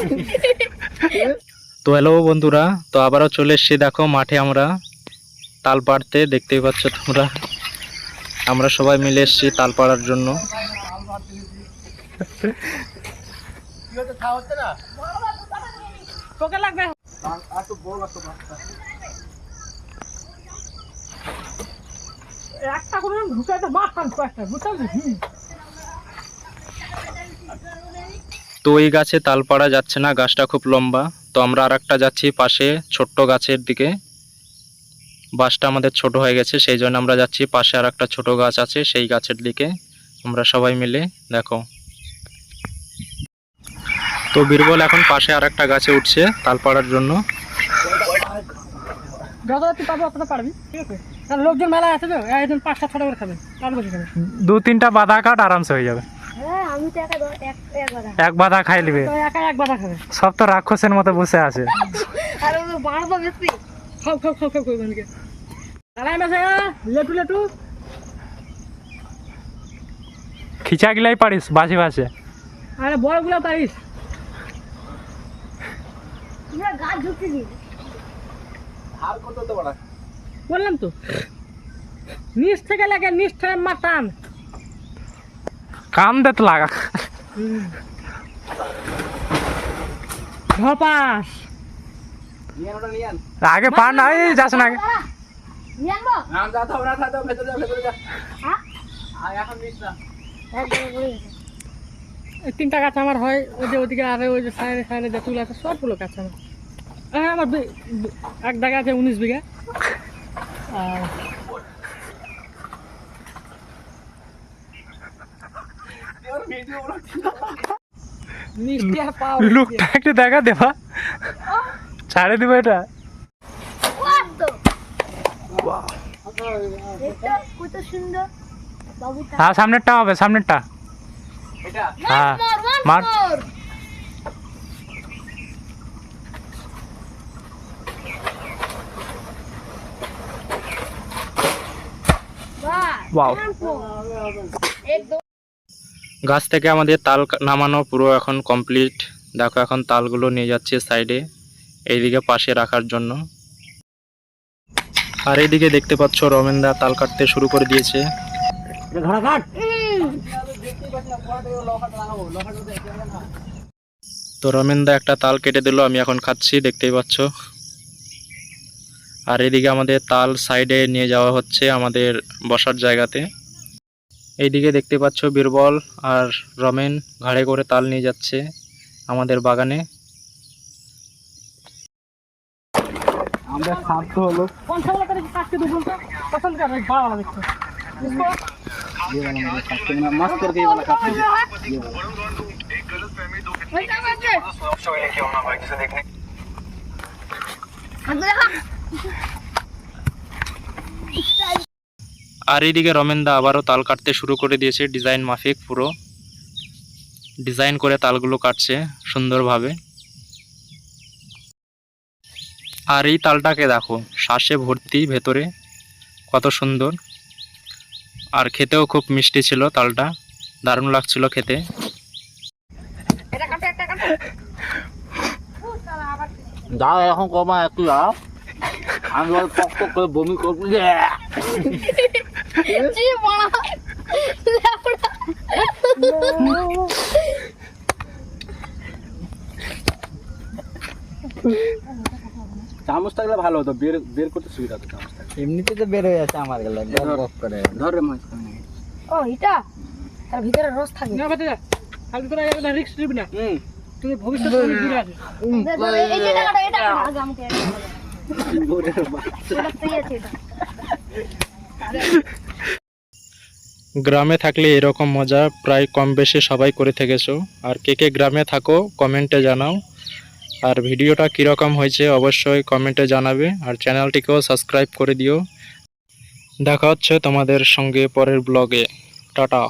তো হ্যালো বন্ধুরা, তো আবারও চলে এসেছি দেখো মাঠে আমরা। তাল পাড়তে, দেখতেই পাচ্ছ তোমরা। আমরা সবাই মিলে এসেছি তাল পাড়ার জন্য। একটা করে ঢুকাইতে কয়েকটা, বুঝতে পারছিস তো এই গাছে তাল পাড়া যাচ্ছে না গাছটা খুব লম্বা। তো আমরা আর একটা যাচ্ছি পাশে ছোট্ট গাছের দিকে। বাসটা আমাদের ছোট হয়ে গেছে সেই জন্য আমরা যাচ্ছি পাশে আর একটা ছোট গাছ আছে সেই গাছের দিকে। আমরা সবাই মিলে দেখো। তো বীরবল এখন পাশে আর একটা গাছে উঠছে তাল পাড়ার জন্য দু তিনটা বাধা কাট আরামসে হয়ে যাবে। একা বাধা খাই লিবে। সব তো রাক্ষসের মতো বসে আছে। খিচা গিলাই পারিস, বাসে বাসে। আরে বড়গুলা পারিস বললাম তো। নিচ থেকে লাগে, নিচ থেকে মা টান কান দে তো লাগা। ধপাস। আগে পার না এই যাস না আগে। হ্যাঁ? তিনটা গাছ আমার হয় ওই যে ওদিকে আরে ওই যে সাইডে সাইডে যেগুলো আছে সবগুলো গাছ আমার। আমার এক জায়গা আছে উনিশ বিঘা। আর মিষ্টি আর পাও লুকটা একটু দেখা দেবা ছাড়ে দিব এটা। হ্যাঁ সামনেরটা হবে সামনেরটা। হ্যাঁ। মার Wow. গাছ থেকে আমাদের তাল নামানো পুরো এখন কমপ্লিট দেখো এখন তালগুলো নিয়ে যাচ্ছে সাইডে এইদিকে পাশে রাখার জন্য। আর এইদিকে দেখতে পাচ্ছ রমেনদা তাল কাটতে শুরু করে দিয়েছে। তো রমেনদা একটা তাল কেটে দিল, আমি এখন খাচ্ছি, দেখতেই পাচ্ছ। আর এদিকে আমাদের তাল সাইডে নিয়ে যাওয়া হচ্ছে আমাদের বসার জায়গাতে। এইদিকে দেখতে পাচ্ছ বীরবল আর রমেন ঘাড়ে করে তাল নিয়ে যাচ্ছে আমাদের বাগানে। পঞ্চাশ করে কাটতে দেবো তো পছন্দ করে বড় বড় দেখতে ওইটা বাজে আগে দেখা আর এইদিকে রমেনদা আবারও তাল কাটতে শুরু করে দিয়েছে ডিজাইন মাফিক পুরো। ডিজাইন করে তালগুলো কাটছে সুন্দরভাবে। আর এই তালটাকে দেখো শ্বাসে ভর্তি ভেতরে কত সুন্দর। আর খেতেও খুব মিষ্টি ছিল তালটা দারুণ লাগছিল খেতে। দাও এখন কমা একটু দাও। আমি করে বমি করব। জি বড় চামচ থাকলে ভালো হতো বের বের করতে সুবিধা হতো চামচ থাকলে এমনিতে তো বের হয়ে যাচ্ছে আমার গেলে করে ধর রে মাছ ও এটা তার ভিতরে রস থাকে না বেটে খালি তোরা একটা রিস্ক নিবি না হুম আছে দে, দে, দে, এই যে এটা কাটো এটা কাটো আগে আমাকে এটা free আছে এটা গ্রামে থাকলে এরকম মজা প্রায় কম বেশি সবাই করে থেকেছো। আর কে কে গ্রামে থাকো, কমেন্টে জানাও। আর ভিডিওটা কীরকম হয়েছে অবশ্যই কমেন্টে জানাবে। আর চ্যানেলটিকেও সাবস্ক্রাইব করে দিও। দেখা হচ্ছে তোমাদের সঙ্গে পরের ব্লগে। টাটা।